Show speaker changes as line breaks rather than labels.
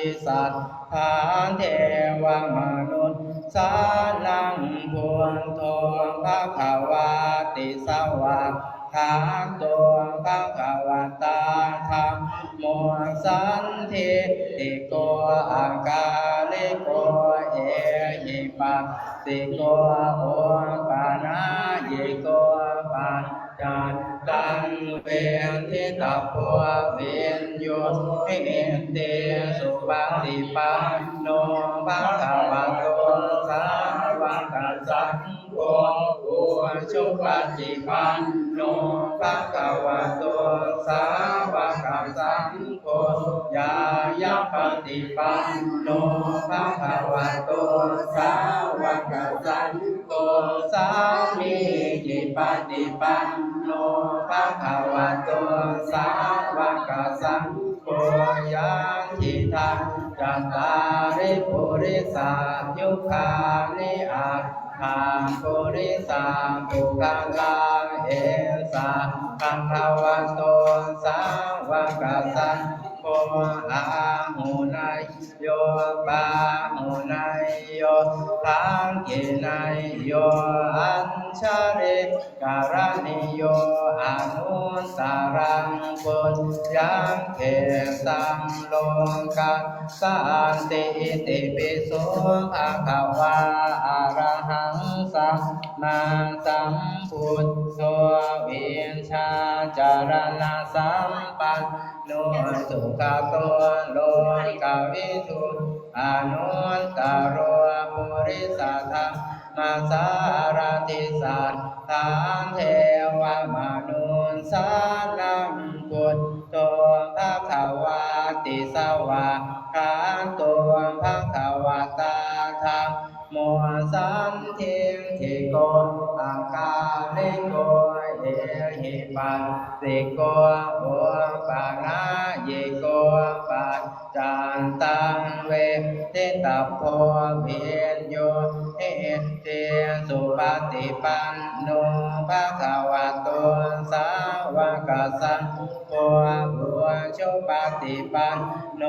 ติสัตถานเทวมนุษย์สานังพวนทองพระขาวาติสวะขาตัวพระขาวตาธรรมโมสันทิติโกอากาลิโกเอหิปัสสิโกโอปานาเยโกปัจจันตังเวนทิตาปัวเวน โยเอเตสุปฏิปันโนภะคะวะโตสาวกสังโฆอุชุปฏิปันโนภะคะวะโตสาวกสังโฆยายาปฏิปันโนภะคะวะโตสาวกสังโฆสามีจิปฏิปันโนภะคะวะโตสา ตาริปุริสายุคานิอาคาปุริสาปุกาลาเอสาคันทาวะโตสาวกสังโมอาหู โยปาหุนายโยทังกินายโยอัญชาเรการณิโยอนุสารังปุญยังเขสังโลกัสสันติติปิโสภะคะวาอะระหังสัมมาสัม พุทโธเวียนชาจารณะสัมปันโนสุขโตโลกวิทุอนุตตโรปุริสัทธามาสารติสัตถานเทวมนุนสานังพุทโตภะคะวาติสวะคาตัวภะคะวะตาธรรมโมสันเทียงทิโก อากาลิโกเอหิปัสสิโกโอปานาเยโกปัจจันตังเวทิตาโพเวียนโยเอเตสุปฏิปันโนภะคะวะโตสาวกสังโฆบุชปฏิปันโน